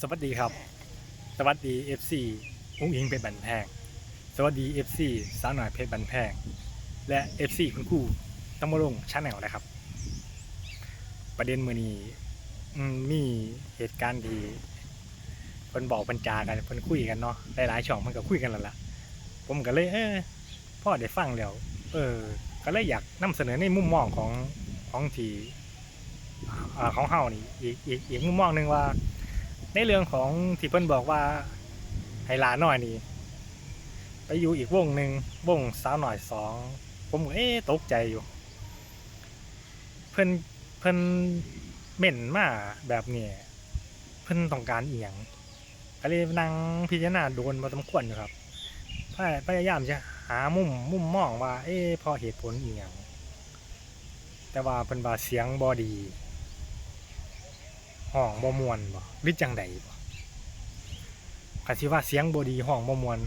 สวัสดีครับ สวัสดี FC อุ้งอิงเพชรบันแพง สวัสดี FC สาวหน่อยเพชรบันแพง และ FC คุณครูต้องมาลงชาแนลนะครับ ประเด็นมือนี้อืมมีเหตุการณ์ที่เพิ่นบอกปัญจากันเพิ่นคุยกันเนาะหลายๆช่องมันก็คุยกันแล้วล่ะผมก็เลยเออพ่อได้ฟังแล้ว เออ ก็เลยอยากนำเสนอในมุมมองของของทีอ่าของเฮานี่อีกอีกอีกมุมมองหนึ่งว่า ในเรื่องของที่เพิ่นบอกว่าให้ลาหน่อยนี่ไปอยู่อีกวงหนึ่งวงสาวหน่อยสองผมเอ๊ะตกใจอยู่ เพิ่นเพิ่นเม่นมาแบบนี้เพิ่นต้องการอีหยังก็เลยนั่งพิจารณาโดนมาสมควรอยู่ครับพยายามจะหามุมมุมมองว่า เอ๊ะพอเหตุผลอีหยังแต่ว่าเพิ่นว่าเสียงบอดี ห้องบ่มวนบ่หรือจังใดบ่กสิว่าเสียงบ่ดีห้องบ่มวน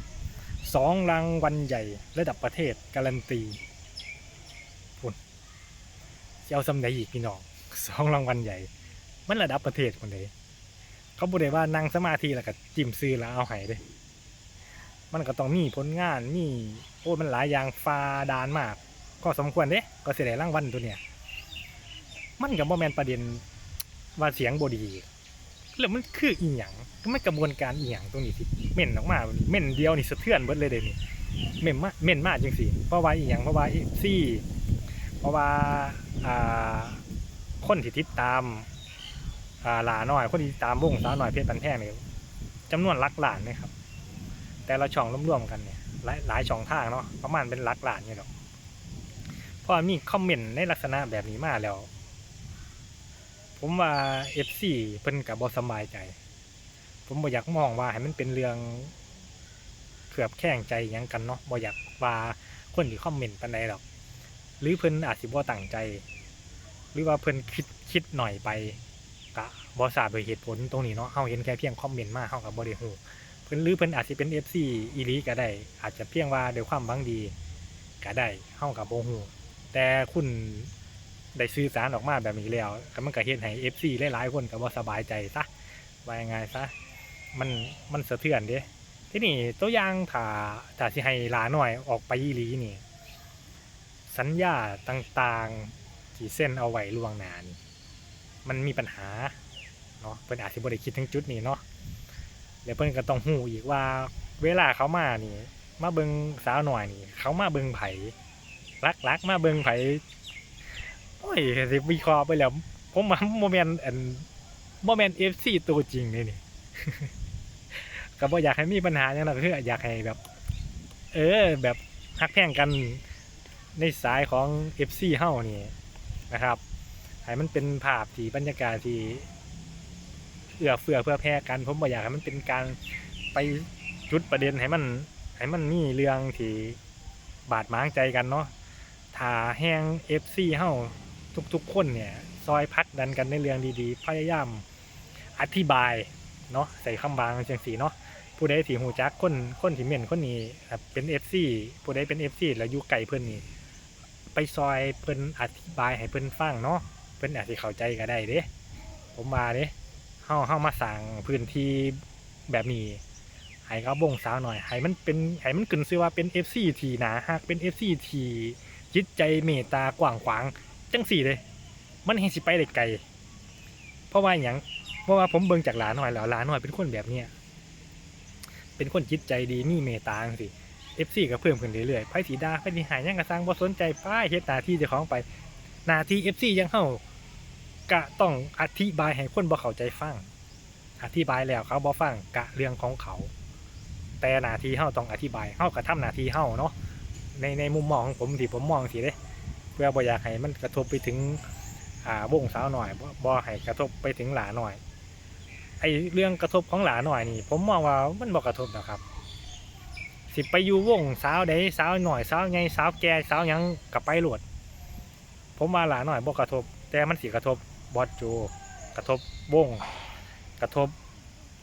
สองรางวัลใหญ่ระดับประเทศการันตีพุ่นสิเอาซำใดอีกพี่น้องสองรางวัลใหญ่ มันระดับประเทศคนใดเขาบ่ได้ว่านั่งสมาธิแล้วก็จิ้มซื้อแล้วเอาให้เด้มันก็ต้องมีผลงานมีโอ้มันหลายอย่างฟาดานมาก ก็สมควรเด้ก็เสิได้รางวัลตัวเนี้ยมันก็บ่แม่นประเด็น ว่าเสียงบดีแล้วมันคืออีหยังมันกระบวนการอีหยังตรงนี้สิเม่นออกมาเม่นเดียวนี่สะเทือนเบิดเลยเดะนี่เม่นมาเม่นมากจังสิเพราะว่าอีหยังเพราะว่าซี่เพราะว่าอ่าคนที่ติดตามอ่าหลาน้อย คนที่ติดตามวงสาวน้อยเพชรบันแท่งเนี่ยจำนวนลักล้านนะครับ แต่ละช่องรวมๆกันเนี่ยหลายหลายช่องทางเนาะประมาณเป็นลักล้านเนี่ยหรอกเพราะมีคอมเมนต์ในลักษณะแบบนี้มาแล้ว ผมว่าเอฟซีเพิ่นกับบสบายใจ ผมบ่อยากมองว่าให้มันเป็นเรื่องเขือบแข้งใจยังกันเนาะบ่อยากว่าคนที่คอมเมนต์ปานใดหรอก หรือเพิ่นอาจสิบ่ตั้งใจ หรือว่าเพิ่นคิดคิดหน่อยไปกะบ่ทราบด้วยเหตุผลตรงนี้เนาะเฮาเห็นแค่เพียงคอมเมนต์มาเฮาก็บ่ได้ฮู้เพิ่นหรือเพิ่นอาจสิเป็น FC อีหลีก็ได้ อาจจะเพียงว่าด้วยความหวังดีก็ได้เฮาก็บ่ฮู้แต่คุณ ได้สื่อสารออกมาแบบนี้แล้วก็มันก็เฮ็ดให้ FC หลายๆคนก็บ่สบายใจซะว่ายังไงซะมันมันสะเทือนเด้ที่นี่ตัวอย่างถ้าถ้าสิให้ลาหน่อยออกไปอีหลีนี่ สัญญาต่างๆที่เส้นเอาไว้ล่วงหน้านี่มันมีปัญหาเนาะเพิ่นอาจสิบ่ได้คิดถึงจุดนี้เนาะแล้วเพิ่นก็ต้องฮู้อีกว่า เวลาเขามานี่ มาเบิงสาวหน่อยนี่ เขามาเบิงไผรักๆมาเบิงไผ โอ้ยสิวิเคราะห์ไปแล้วผมว่าโมเมนต์อันโมเมนต์เอฟซีตัวจริงเลยนี่ก็บ่อยากให้มีปัญหาอย่างนั้นคืออยากให้แบบ เออ แบบฮักแพงกันในสายของ FC เฮานี่นะครับให้มันเป็นภาพที่บรรยากาศที่เอื้อเฟื้อเพื่อแพร่กันผมบ่อยากให้มันเป็นการไปจุดประเด็นให้มันให้มันมีเรื่องที่บาดหมางใจกันเนาะถ้าแห้ง FC เฮ้า ทุกๆ คนเนี่ยซอยพักดันกันในเรื่องดีๆ พยายามอธิบายเนาะใส่คำบางจังสีเนาะผู้ใดที่หูจักคนคนที่เม่นคนนี้ครับเป็น FC ผู้ใดเป็น FC แล้วอยู่ไกลเพิ่อนนี่ไปซอยเพิ่อนอธิบายให้เพิ่อนฟังเนาะเพิ่นอาจสิเข้าใจก็ได้เด้ผมว่าเด้เฮาเฮามาสร้างพื้นที่แบบนี้ให้เขาบ่งสาวหน่อยให้มันเป็นให้มันขึ้นชื่อว่าเป็น FC ที่หนาฮักเป็น FC ที่จิตใจเมตตากว้างขวาง จังสี่เลย มันเห็นสิไปได้ไกลเพราะว่าอย่างเพราะว่าผมเบิ่งจากหลานหน่อยแล้วหลานหน่อยเป็นคนแบบเนี้ยเป็นคนจิตใจดีมีเมตตาสิเอฟซีก็เพิ่มขึ้นเรื่อยๆไพ่สีดาไพ่สีหายยังกระซังบ่สนใจป้ายเฮ็ดหน้าที่เจ้าของไปหน้าที่เอฟซียังเข้ากะต้องอธิบายให้คนบ่เข้าใจฟังอธิบายแล้วเขาบ่ฟังกะเรื่องของเขา แต่หน้าที่เฮาต้องอธิบายเฮาก็ทำหน้าที่เฮาเนาะในในมุมมองของผมที่ผมมองสิเด้ เพื่อบ่อยากให้มันกระทบไปถึงอ่าวงสาวหน่อยบ่ให้กระทบไปถึงหลาหน่อยไอเรื่องกระทบของหลาหน่อยนี่ ผมมองว่ามันบ่กระทบนะครับ สิไปอยู่วงสาวใดสาวหน่อยสาวไงสาวแก่สาวยังกับไปหลดผมว่าหลาหน่อยบ่กระทบ แต่มันสิกระทบบอสโจกระทบวงกระทบ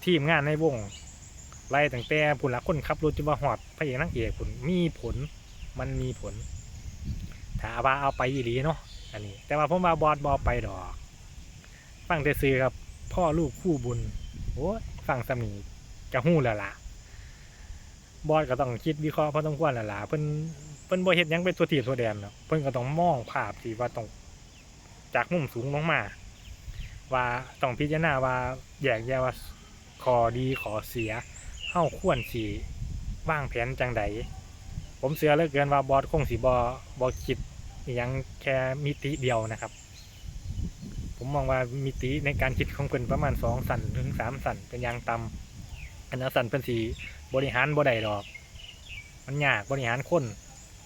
ทีมงานในวงไล่ตั้งแต่ผุนละคนขับรถจะมาหอดพระเอกนางเอกผุนมีผลมันมีผล ถ้าว่าเอาไปอีหลีเนาะอันนี้ แต่ว่าผมว่าบอดบอไปดอกฟังแต่ซื้อครับ พ่อลูกคู่บุญโอ้ฟังสมีกะฮู้แล้วล่ะ บอสก็ต้องคิดวิเคราะห์พอต้องควรแล้วล่ะเพิ่นเพิ่นบ่เฮ็ดยังเป็นตัวทีบตัวแดนเนาะเพิ่นก็ต้องมองภาพที่ว่าต้องจากมุมสูงลงมาว่าต้องพิจารณาว่าแยกแยะว่าขอดีขอเสียเฮาควรสิวางแผนจังใดผมเชื่อเหลือเกินว่าบอสคงสิบ่บ่คิด ยังแค่มิติเดียวนะครับ ผมมองว่ามิติในการคิดของเพิ่นประมาณ2สั่นถึง3สั่นเป็นยางต่ำอันนั้นสันเพิ่นสิบริหารบ่ได้ดอก มันยากบริหารคน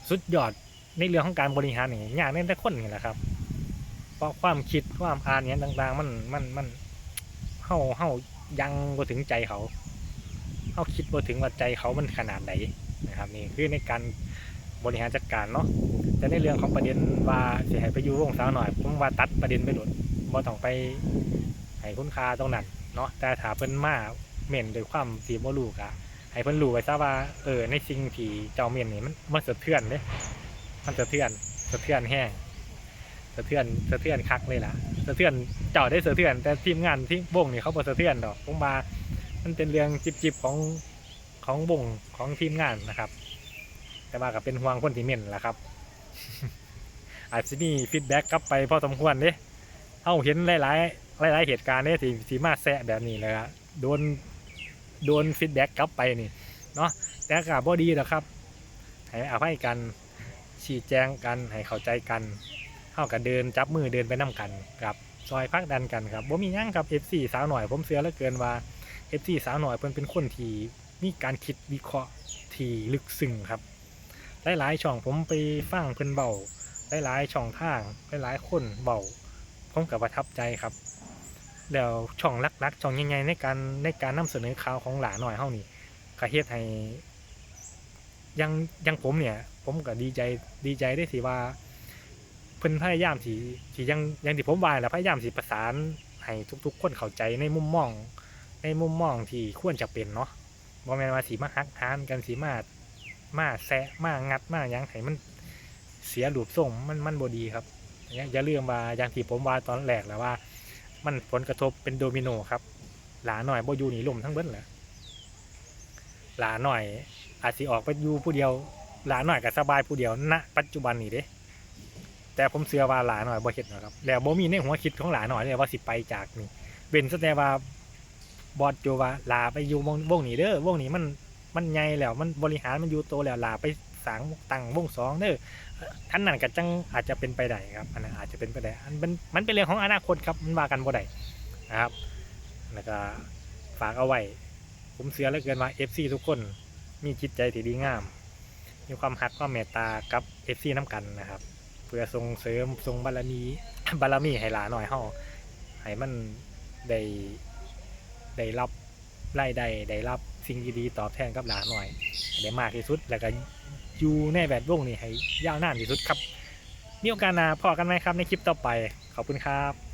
สุดยอดในเรื่องของการบริหารนี่ยากในแต่คนนี่แหละครับ เพราะความคิดความอ่านเนี่ยต่าง ๆ มันมันมันเฮาเฮายังบ่ถึงใจเขาเฮาคิดบ่ถึงว่าใจเขามันขนาดไหนนะครับ นี่คือในการ บริหารจัดการเนาะแต่ในเรื่องของประเด็นว่าสิให้ไปอยู่วงสาวหน่อยผมว่าตัดประเด็นไปโดดบ่ต้องไปให้คุณค่าตรงนั้นเนาะแต่ถ้าเพิ่นมาเม่นด้วยความที่บ่รู้กะให้เพิ่นรู้ไว้ซะว่าเออในสิ่งที่เจ้าเมียนนี่มันมันสะเทือนเด้มันสะเทือนสะเทือนแห้งสะเทือนสะเทือนคักเลยล่ะสะเทือนเจ้าได้สะเทือน แต่ทีมงานที่วงนี่เขาบ่สะเทือนดอกผมว่ามันเป็นเรื่องจิบๆของของวงของทีมงานนะครับ แต่ว่าก็เป็นห่วงคนที่เม่นล่ะครับ อาจจะมีฟีดแบ็กกลับไปพอสมควรเด้เฮาเห็นหลายๆหลายๆเหตุการณ์เด้ที่ที่มาแซะแบบนี้เลยอะโดนโดนฟีดแบ็กกลับไปนี่เนาะแต่ก็บ่ดีหรอกครับ ให้อภัยกันชี้แจงกันให้เข้าใจกันเข้ากันเดินจับมือเดินไปนํกันกับซอยพักดันกันครับบ่มีหยังครับ FC สาวหน่อย ผมเชื่อเหลือเกินว่า FC สาวหน่อยเพิ่นเป็นคนที่มีการคิดวิเคราะห์ที่ลึกซึ้งครับ หลายๆช่องผมไปฟังเพิ่นเบาหลายๆช่องทางหลายๆคนเบาผมก็ประทับใจครับ แล้วช่องลักๆช่องใหญ่ๆในการในการนำเสนอข่าวของหลาหน่อยเฮานี่ก็เฮ็ดให้ยังยังผมเนี่ย ผมก็ดีใจดีใจได้สิว่าเพิ่นพยายามสิสิยังยังที่ผมว่าแหละพยายามสิประสานให้ทุก ๆ คนเข้าใจในมุมมอง ในมุมมองที่ควรจะเป็นเนาะบ่แม่นว่าสิมาฮักหานกันสิมา มาแซะมางัดมาหยังให้มันเสียรูปทรงมันมันบดีครับอย่าอย่าลืมว่าอย่างที่ผมว่าตอนแรกแหล้วว่า มันผลกระทบเป็นโดมิโนครับ หลาหน่อยบ่อยู่หนีลมทั้งเบิ้ลแหละหลาหน่อย อาจสิออกไปอยู่ผู้เดียว หลาหน่อยก็สบายผู้เดียวณปัจจุบันนี้เด้ แต่ผมเชื่อว่าหลาหน่อยบ่เฮ็ดหรอกครับแล้วบ่มีในหัวคิดของหลาหน่อยเลยว่าสิไปจากนี่เว้นซะแต่ว่าบอดโจว่าหลาไปอยู่วงวงนี้เด้อวงนี้มัน มันใหญ่แล้วมันบริหารมันอยู่โตแล้วลาไปสางตั้งวงสองเด้ออันนั้นก็จังอาจจะเป็นไปได้ครับอันนั้นอาจจะเป็นไปได้อันเป็นมันเป็นเรื่องของอนาคตครับมันว่ากันบ่ได้นะครับแล้วก็ฝากเอาไว้ผมเสือเหลือเกินว่า FC ทุกคนมีจิตใจที่ดีงาม มีความหักความเมตตากับ FC น้ำกันนะครับ เพื่อส่งเสริมส่งบารมีบารมีให้หลาหน่อยเฮาให้มันได้ได้รับรายได้ได้รับ สิ่งดีๆตอบแทนกับหลาหน่อยได้มากที่สุด แล้วก็อยู่ในแวดวงนี้ให้ยาวนานที่สุดครับ มีโอกาสหน้าพอกันไหมครับในคลิปต่อไป ขอบคุณครับ